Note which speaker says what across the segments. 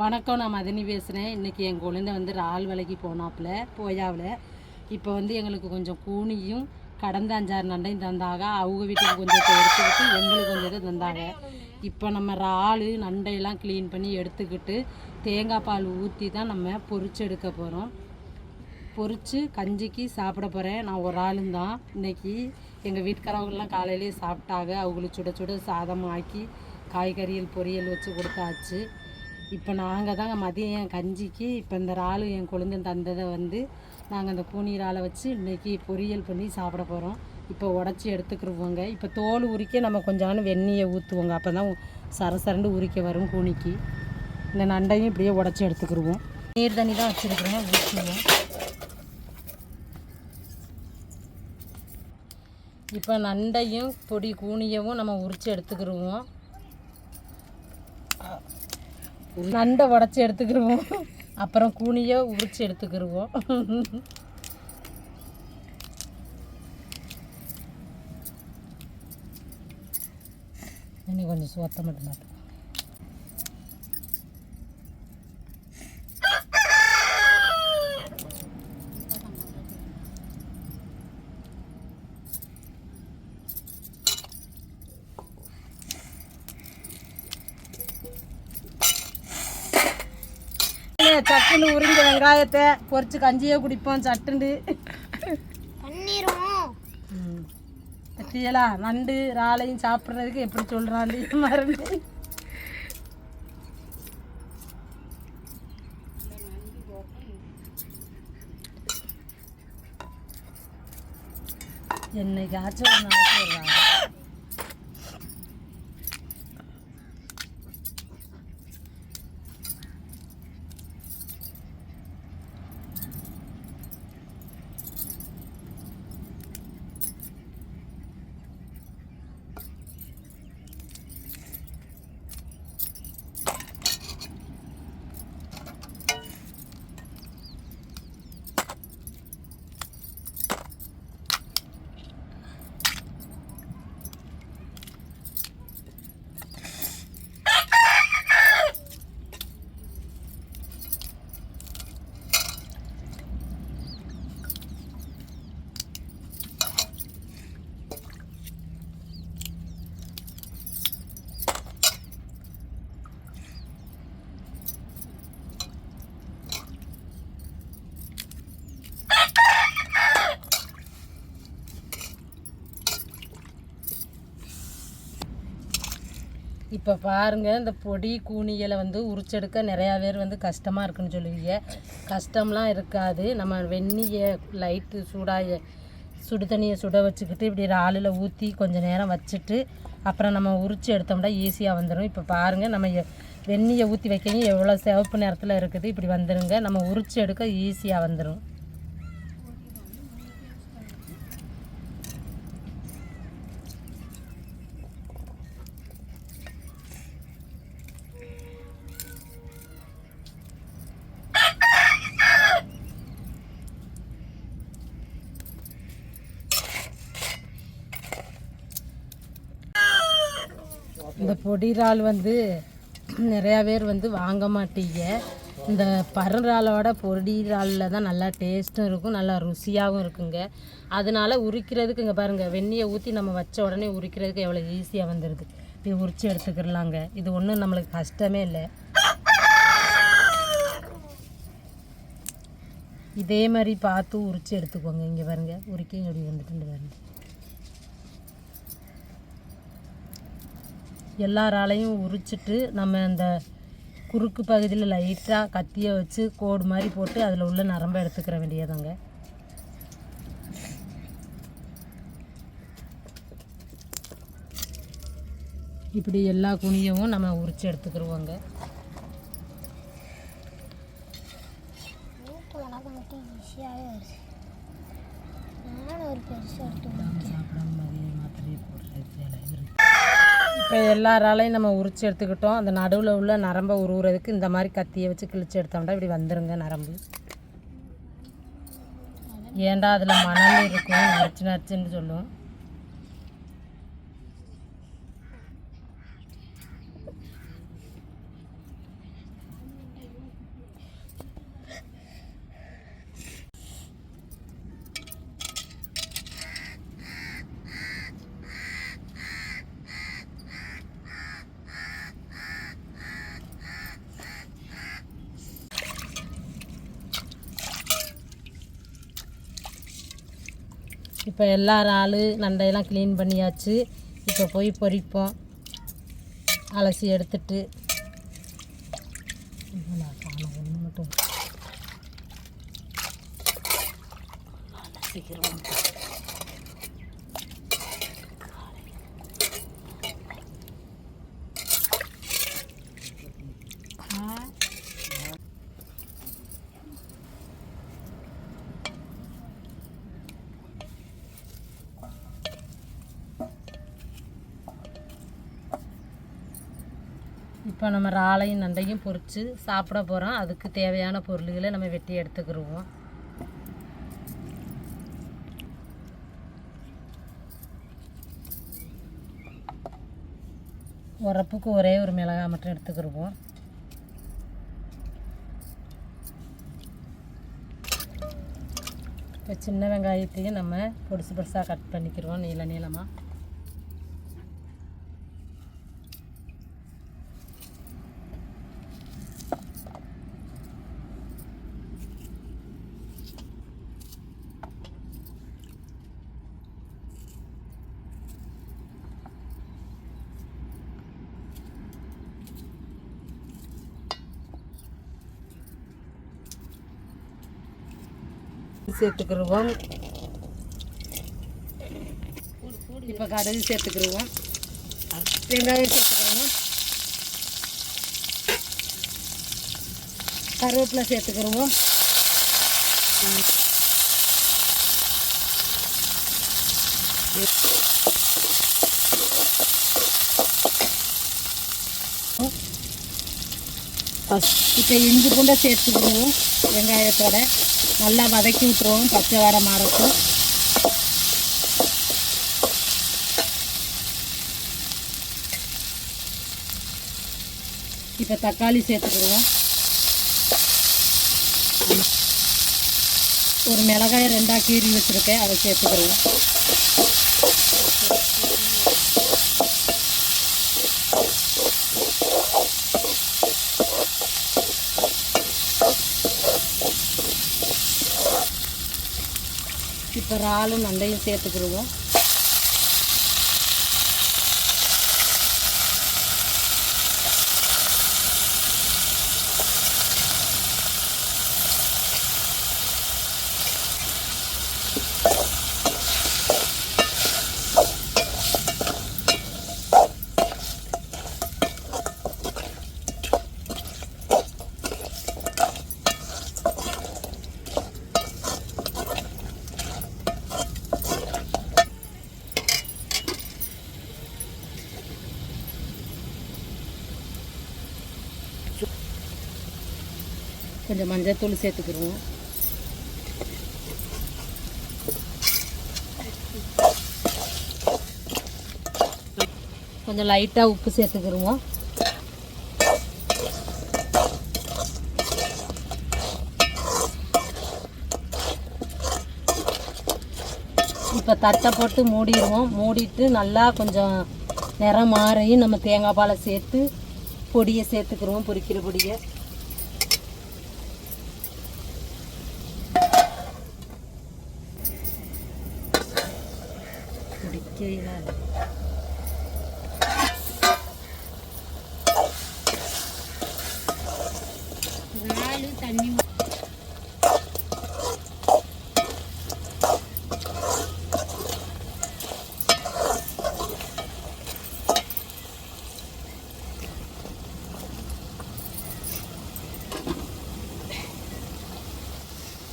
Speaker 1: வணக்கம் நான் மதினி பேசுகிறேன் இன்றைக்கி என் குழந்தை வந்து இறால் விலைக்கு போனாப்புல போயாவில். இப்போ வந்து எங்களுக்கு கொஞ்சம் கூனியும் கடந்த அஞ்சாறு நண்டையும் தந்தாங்க. அவங்க வீட்டுக்கு கொஞ்சம் எடுத்துக்கிட்டு எங்களுக்கு கொஞ்சம் இதை தந்தாங்க. இப்போ நம்ம இறால் நண்டையெல்லாம் க்ளீன் பண்ணி எடுத்துக்கிட்டு தேங்காய் பால் ஊற்றி தான் நம்ம பொரிச்சு எடுக்க போகிறோம் பொறிச்சு கஞ்சிக்கு சாப்பிட போகிறேன் நான் ஒரு ஆளும் தான். இன்னைக்கு எங்கள் வீட்டுக்காரவங்கெல்லாம் காலையிலேயே சாப்பிட்டாங்க. அவங்களுக்கு சுட சுட சாதம் ஆக்கி காய்கறிகள் பொரியல் வச்சு கொடுத்தாச்சு. இப்போ நாங்கள் தான் மதியம் கஞ்சிக்கு இப்போ இந்த இறால் என் கொழுந்தன் தந்ததை வந்து நாங்கள் அந்த கூனி இறாலை வச்சு இன்றைக்கி பொரியல் பண்ணி சாப்பிட போகிறோம் இப்போ உடச்சி எடுத்துக்கிருவோங்க. இப்போ தோல் உரிக்க நம்ம கொஞ்சம் வெந்நியை ஊற்றுவோங்க அப்போ தான் சரசரண்டு உரிக்க வரும் கூனிக்கு இந்த நண்டையும் இப்படியே உடச்சி எடுத்துக்கிடுவோம் நீர் தண்ணி தான் வச்சுருக்குறோம் ஊற்றுவோம் இப்போ நண்டையும் பொடி கூனியவும் நம்ம உரித்து எடுத்துக்கிடுவோம் நண்டை உடச்சி எடுத்துக்கிடுவோம் அப்புறம் கூனியை உரித்து எடுத்துக்கிடுவோம் இன்னும் கொஞ்சம் சுத்தம் மட்டும் மாட்டோம் சட்டுன்னு உறிஞ்ச வெங்காயத்தை பொரிச்சு கஞ்சியே குடிப்போம் சட்டுண்டு. பத்தியலா நண்டு இறாலையும் சாப்பிட்றதுக்கு எப்படி சொல்கிறாண்டி மருந்து என்னைக்காச்சும் ஒரு நாளைக்கு ஒரு இறால். இப்போ பாருங்கள் இந்த பொடி கூனிகளை வந்து உரிச்செடுக்க நிறையா பேர் வந்து கஷ்டமாக இருக்குன்னு சொல்லுவீங்க. கஷ்டம்லாம் இருக்காது. நம்ம வெந்நியை லைட்டு சூடாக சுடு தண்ணியை சுட வச்சுக்கிட்டு இப்படி இறாலில் ஊற்றி கொஞ்சம் நேரம் வச்சுட்டு அப்புறம் நம்ம உரிச்சு எடுத்தோம்னா ஈஸியாக வந்துடும் இப்போ பாருங்கள் நம்ம வெந்நியை ஊற்றி வைக்கணும். எவ்வளோ சிவப்பு நேரத்தில் இருக்குது. இப்படி வந்துடுங்க நம்ம உரிச்சு எடுக்க ஈஸியாக வந்துடும் இந்த பொடி இறால் வந்து நிறையா பேர் வந்து வாங்க மாட்டீங்க. இந்த பருறாலோட பொடி இறாலில் தான் நல்லா டேஸ்ட்டும் இருக்கும் நல்லா ருசியாகவும் இருக்குங்க. அதனால உரிக்கிறதுக்கு இங்கே பாருங்கள் வெந்நியை ஊற்றி நம்ம வச்ச உடனே உரிக்கிறதுக்கு எவ்வளோ ஈஸியாக வந்துடுது இப்படி உரிச்சு எடுத்துக்கிறலாங்க. இது ஒன்றும் நம்மளுக்கு கஷ்டமே இல்லை. இதே மாதிரி பார்த்து உரிச்சு எடுத்துக்கோங்க. இங்கே பாருங்கள் உரிக்கி இப்படி வந்துட்டு பாருங்கள் எல்லா இறாலையும் உரிச்சிட்டு நம்ம அந்த குறுக்கு பகுதியில் லைட்டாக கத்தியை வச்சு கோடு மாதிரி போட்டு அதில் உள்ள நரம்பை எடுத்துக்கிற வேண்டியதாங்க இப்படி எல்லா குனியவும் நம்ம உரிச்சு எடுத்துக்கிருவோங்க.
Speaker 2: மூட்டு உனக்கு மட்டும் ஈஸியாகவே வருது. நானும் ஒரு பெருசு எடுத்து
Speaker 1: சாப்பிடாம மதியம் மாத்திரையை போடுறது இப்போ எல்லா இறாலையும் நம்ம உரிச்சு எடுத்துக்கிட்டோம். அந்த நடுவில் உள்ள நரம்பை உருவுறதுக்கு இந்த மாதிரி கத்தியை வச்சு கிழிச்சு எடுத்தோம்னா இப்படி வந்துருங்க நரம்பு. ஏன்டா அதில் மணல் இருக்கும் நரிச்சு நரிச்சுன்னு சொல்லுவோம் இப்போ எல்லா இறால் நண்டையெல்லாம் க்ளீன் பண்ணியாச்சு. இப்போ போய் பொறிப்போம் அலசி எடுத்துட்டு. ஒன்று மட்டும் சீக்கிரம் இப்போ நம்ம இறாலையும் நண்டையும் பொறித்து சாப்பிட போகிறோம் அதுக்கு தேவையான பொருள்களை நம்ம வெட்டி எடுத்துக்கிடுவோம் உரப்புக்கு ஒரே ஒரு மிளகாய் மட்டும் எடுத்துக்கிடுவோம் இப்போ சின்ன வெங்காயத்தையும் நம்ம பொடிசு பொடிசாக கட் பண்ணிக்கிடுவோம் நீள நீளமாக சேர்த்துக்கிடுவோம் இப்போ கடுகு சேர்த்துக்கிடுவோம் வெங்காயம் சேர்த்துக்கிடுவோம் கருவேப்பிலை சேர்த்துக்கிடுவோம் இப்போ இஞ்சி பூண்டை சேர்த்துக்கிடுவோம் வெங்காயத்தோட. நல்லா வதக்கி விட்டுருவோம். பச்சை வர மாறட்டும். இப்போ தக்காளி சேர்த்துக்கிடுவோம். ஒரு மிளகாய் ரெண்டாக கீறி வச்சுருக்கேன். அதை சேர்த்துக்கிடுவோம். இப்போ இறாலும் நண்டையும் சேர்த்துக்கிடுவோம் கொஞ்சம் மஞ்சள் சேர்த்துக்கிடுவோம் கொஞ்சம் லைட்டாக உப்பு சேர்த்துக்கிடுவோம் இப்போ தட்டை போட்டு மூடிடுவோம். மூடிட்டு நல்லா கொஞ்சம் நிறம் மாறையும் நம்ம தேங்காய் பாலை சேர்த்து பொடியை சேர்த்துக்கிருவோம் பொரிக்கிற பொடியை. பிடிக்கல
Speaker 2: இறாலு தண்ணி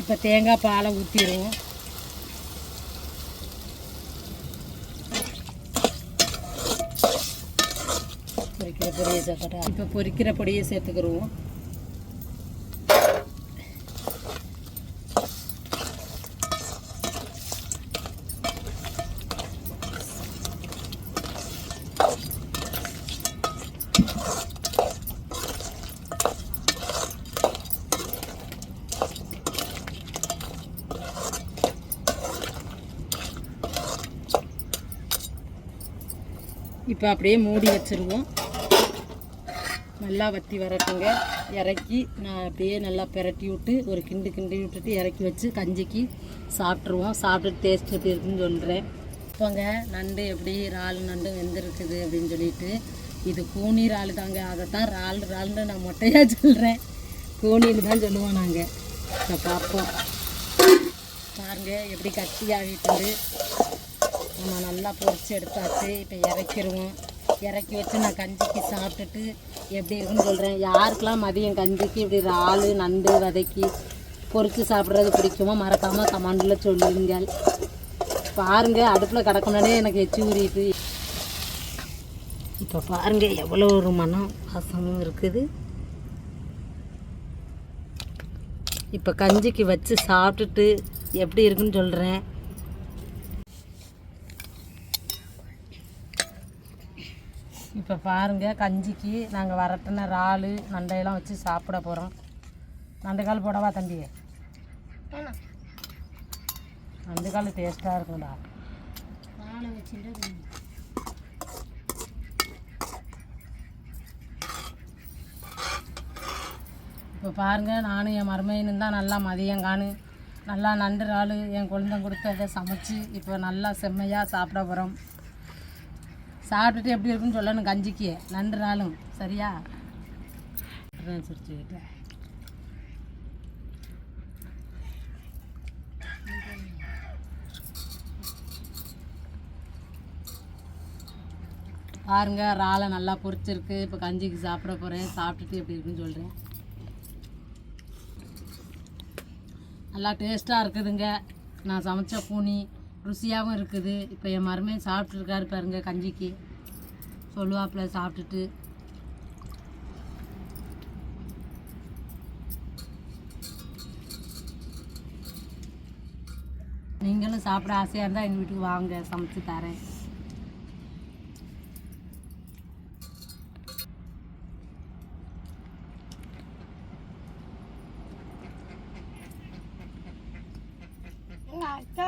Speaker 1: இப்போ தேங்காய் பாலை ஊற்றிடுவோம். பொரிக்கிற பொடியை சேர்த்துட்டா இப்போ பொரிக்கிற பொடியை சேர்த்துக்கிடுவோம் இப்போ அப்படியே மூடி வச்சிருவோம். நல்லா வத்தி வரட்டுங்க. இறக்கி நான் அப்படியே நல்லா பிரட்டி விட்டு ஒரு கிண்டு கிண்டி விட்டுட்டு இறக்கி வச்சு கஞ்சிக்கு சாப்பிட்ருவோம் சாப்பிட்டு டேஸ்ட் எப்படி இருக்குன்னு சொல்கிறேன் இப்போங்க நண்டு எப்படி இறால் நண்டு வெந்திருக்குது அப்படின்னு சொல்லிட்டு இது கூனி இறால் தாங்க. அதை தான் இறால் இறால்னு நான் மொட்டையாக சொல்கிறேன் கூனின்னு தான் சொல்லுவோம் நாங்கள் இப்போ பார்ப்போம். பாருங்க எப்படி கட்டியாகிட்டு நம்ம நல்லா பொறிச்சு எடுத்தாச்சு. இப்போ இறக்கிடுவோம் இறக்கி வச்சு நான் கஞ்சிக்கு சாப்பிட்டுட்டு எப்படி இருக்குன்னு சொல்கிறேன் யாருக்கெல்லாம் மதியம் கஞ்சிக்கு இப்படி இறால் நண்டு வதக்கி பொறிச்சு சாப்பிட்றது பிடிக்குமோ மறக்காமல் கமாண்டில் சொல்லுங்க பாருங்க அடுப்பில் கிடக்கணுன்னே எனக்கு எச்சு உரியுது இப்போ பாருங்க எவ்வளோ ஒரு மனம் வாசமும் இருக்குது. இப்போ கஞ்சிக்கு வச்சு சாப்பிட்டுட்டு எப்படி இருக்குன்னு சொல்கிறேன் இப்போ பாருங்க கஞ்சிக்கு நாங்கள் வரட்டின இறால் நண்டையெல்லாம் வச்சு சாப்பிட போகிறோம் நண்டுக்கால் போடவா தம்பி? நண்டுக்கால் டேஸ்ட்டாக இருக்கும்டா. இப்போ பாருங்க நானும் என் மருமையினும் தான் நல்லா மதியம் காணு. நல்லா நண்டு இறால் என் குழந்தை கொடுத்ததை சமைச்சு இப்போ நல்லா செம்மையாக சாப்பிட போகிறோம் சாப்பிட்டுட்டு எப்படி இருக்குன்னு சொல்லணும் கஞ்சிக்கு. நண்டு இறாலும் சரியா? அதான் சிரிச்சுக்கிட்டேன் பாருங்க இறாலை நல்லா பொரிச்சிருக்கு. இப்போ கஞ்சிக்கு சாப்பிட போகிறேன் சாப்பிட்டுட்டு எப்படி இருக்குன்னு சொல்கிறேன் நல்லா டேஸ்ட்டாக இருக்குதுங்க. நான் சமைச்ச பூனி ருசியாகவும் இருக்குது. இப்போ என் மருமையை சாப்பிட்ருக்காரு பாருங்க கஞ்சிக்கு. சொல்லுவாப்புல சாப்பிட்டுட்டு. நீங்களும் சாப்பிட ஆசையாக இருந்தால் எங்கள் வீட்டுக்கு வாங்க சமைச்சு தரேன்.
Speaker 2: எங்கள் அத்தை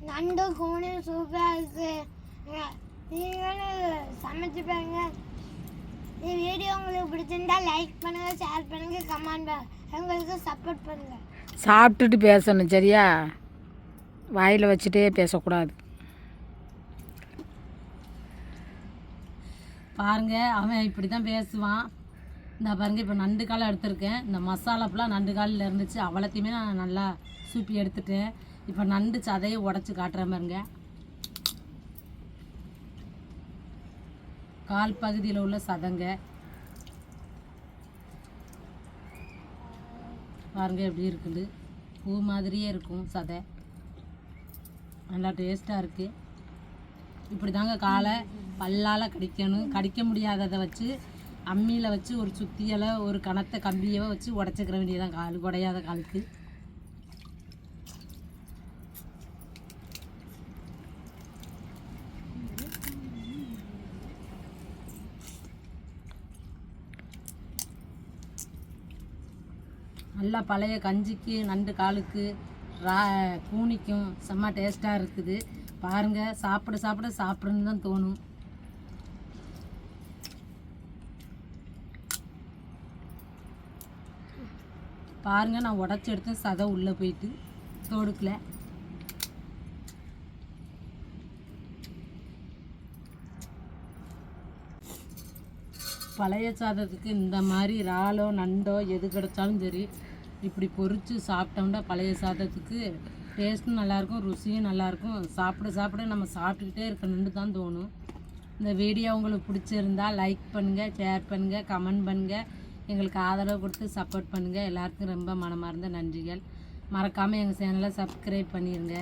Speaker 2: நண்டு கூணி சூப்பராக இருக்கு. எங்க- நீங்களும் சமைச்சு பாருங்க. இந்த வீடியோ உங்களுக்கு பிடிச்சிருந்தா லைக் பண்ணுங்க ஷேர் பண்ணுங்க கமெண்ட் எங்களுக்கு சப்போர்ட் பண்ணுங்க.
Speaker 3: சாப்பிட்டுட்டு பேசணும் சரியா? வாயில் வச்சுட்டே பேசக்கூடாது.
Speaker 1: பாருங்க அவன் இப்படி தான் பேசுவான். இந்த பாருங்க இப்போ நண்டு கால் எடுத்திருக்கேன். இந்த மசாலா ஃபுல்லாக நண்டு காலில் இருந்துச்சு. அவ்வளோத்தையுமே நான் நல்லா சூப்பி எடுத்துட்டேன். இப்போ நண்டு சதையை உடச்சி காட்டுற மாதிரிங்க கால் பகுதியில் உள்ள சதங்க. பாருங்க எப்படி இருக்குது. பூ மாதிரியே இருக்கும் சதை. நல்லா டேஸ்ட்டாக இருக்குது இப்படி தாங்க காலை பல்லால் கடிக்கணும். கடிக்க முடியாததை வச்சு அம்மியில் வச்சு ஒரு சுத்தியலை ஒரு கணத்தை கம்பியை வச்சு உடச்சிக்கிற வேண்டியதான் கால். உடையாத காலுக்கு. நல்லா பழைய கஞ்சிக்கு நண்டு காலுக்கு ரா கூனிக்கும் செம்ம டேஸ்ட்டாக இருக்குது. பாருங்கள் சாப்பிட சாப்பிட சாப்பிடுன்னு தான் தோணும். பாருங்கள் நான் உடச்சி எடுத்தேன் சதை உள்ளே போயிட்டு தோடுக்கல. பழைய சாதத்துக்கு இந்த மாதிரி இறாலோ நண்டோ எது கிடைச்சாலும் சரி இப்படி பொறிச்சு சாப்பிட்டோம்னா பழைய சாதத்துக்கு டேஸ்ட்டும் நல்லாயிருக்கும் ருசியும் நல்லாயிருக்கும். சாப்பிட சாப்பிட நம்ம சாப்பிட்டுக்கிட்டே இருக்கணும்னு தான் தோணும். இந்த வீடியோ உங்களுக்கு பிடிச்சிருந்தா லைக் பண்ணுங்கள் ஷேர் பண்ணுங்கள் கமெண்ட் பண்ணுங்கள் எங்களுக்கு ஆதரவு கொடுத்து சப்போர்ட் பண்ணுங்கள் எல்லாருக்கும் ரொம்ப மனமார்ந்த நன்றிகள். மறக்காமல் எங்கள் சேனலை சப்ஸ்கிரைப் பண்ணிடுங்க